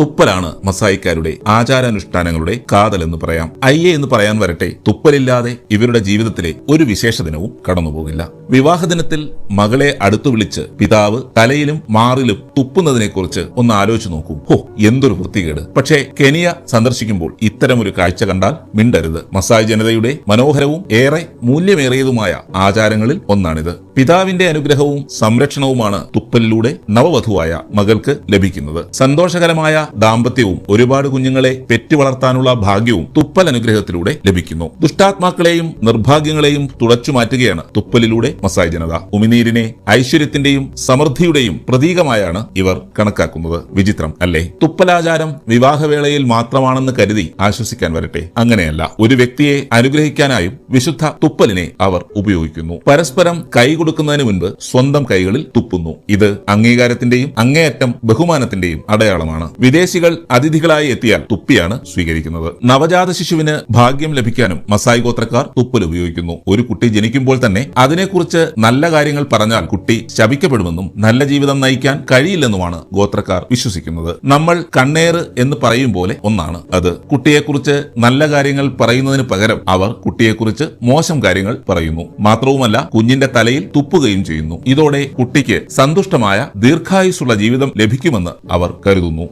തുപ്പലാണ് മസായിക്കാരുടെ ആചാരാനുഷ്ഠാനങ്ങളുടെ കാതൽ എന്ന് പറയാം. അയ്യേ എന്ന് പറയാൻ വരട്ടെ തുപ്പലില്ലാതെ ഇവരുടെ ജീവിതത്തിലെ ഒരു വിശേഷ ദിനവും കടന്നുപോകില്ല. വിവാഹ ദിനത്തിൽ മകളെ അടുത്തു വിളിച്ച് പിതാവ് തലയിലും മാറിലും തുപ്പുന്നതിനെക്കുറിച്ച് ഒന്ന് ആലോചിച്ചു നോക്കൂ. ഹോ എന്തൊരു വൃത്തികേട്. പക്ഷേ കെനിയ സന്ദർശിക്കുമ്പോൾ ഇത്തരമൊരു കാഴ്ച കണ്ടാൽ മിണ്ടരുത്. മസായ് ജനതയുടെ മനോഹരവും ഏറെ മൂല്യമേറിയതുമായ ആചാരങ്ങളിൽ ഒന്നാണിത്. പിതാവിന്റെ അനുഗ്രഹവും സംരക്ഷണവുമാണ് തുപ്പലിലൂടെ നവവധുവായ മകൾക്ക് ലഭിക്കുന്നത്. സന്തോഷകരമായ ദാമ്പത്യവും ഒരുപാട് കുഞ്ഞുങ്ങളെ പെറ്റു വളർത്താനുള്ള ഭാഗ്യവും തുപ്പൽ അനുഗ്രഹത്തിലൂടെ ലഭിക്കുന്നു. ദുഷ്ടാത്മാക്കളെയും നിർഭാഗ്യങ്ങളെയും തുടച്ചു മാറ്റുകയാണ് തുപ്പലിലൂടെ മസായ് ജനത. ഉമിനീരിനെ ഐശ്വര്യത്തിന്റെയും സമൃദ്ധിയുടെയും പ്രതീകമായാണ് ഇവർ കണക്കാക്കുന്നത്. വിചിത്രം അല്ലേ? തുപ്പലാചാരം വിവാഹവേളയിൽ മാത്രമാണെന്ന് കരുതി ആശ്വസിക്കാൻ വരട്ടെ. അങ്ങനെയല്ല. ഒരു വ്യക്തിയെ അനുഗ്രഹിക്കാനായും വിശുദ്ധ തുപ്പലിനെ അവർ ഉപയോഗിക്കുന്നു. പരസ്പരം കൈ കൊടുക്കുന്നതിന് മുൻപ് സ്വന്തം കൈകളിൽ തുപ്പുന്നു. ഇത് അംഗീകാരത്തിന്റെയും അങ്ങേയറ്റം ബഹുമാനത്തിന്റെയും അടയാളമാണ്. വിദേശികൾ അതിഥികളായി എത്തിയാൽ തുപ്പിയാണ് സ്വീകരിക്കുന്നത്. നവജാത ശിശുവിന് ഭാഗ്യം ലഭിക്കാനും മസായി ഗോത്രക്കാർ തുപ്പൽ ഉപയോഗിക്കുന്നു. ഒരു കുട്ടി ജനിക്കുമ്പോൾ തന്നെ അതിനെക്കുറിച്ച് നല്ല കാര്യങ്ങൾ പറഞ്ഞാൽ കുട്ടി ശപിക്കപ്പെടുമെന്നും നല്ല ജീവിതം നയിക്കാൻ കഴിയില്ലെന്നുമാണ് ഗോത്രക്കാർ വിശ്വസിക്കുന്നത്. നമ്മൾ കണ്ണേറ് എന്ന് പറയും പോലെ ഒന്നാണ് അത്. കുട്ടിയെക്കുറിച്ച് നല്ല കാര്യങ്ങൾ പറയുന്നതിന് പകരം അവർ കുട്ടിയെക്കുറിച്ച് മോശം കാര്യങ്ങൾ പറയുന്നു. മാത്രവുമല്ല കുഞ്ഞിന്റെ തലയിൽ തുപ്പുകയും ചെയ്യുന്നു. ഇതോടെ കുട്ടിക്ക് സന്തുഷ്ടമായ ദീർഘായുസുള്ള ജീവിതം ലഭിക്കുമെന്ന് അവർ കരുതുന്നു.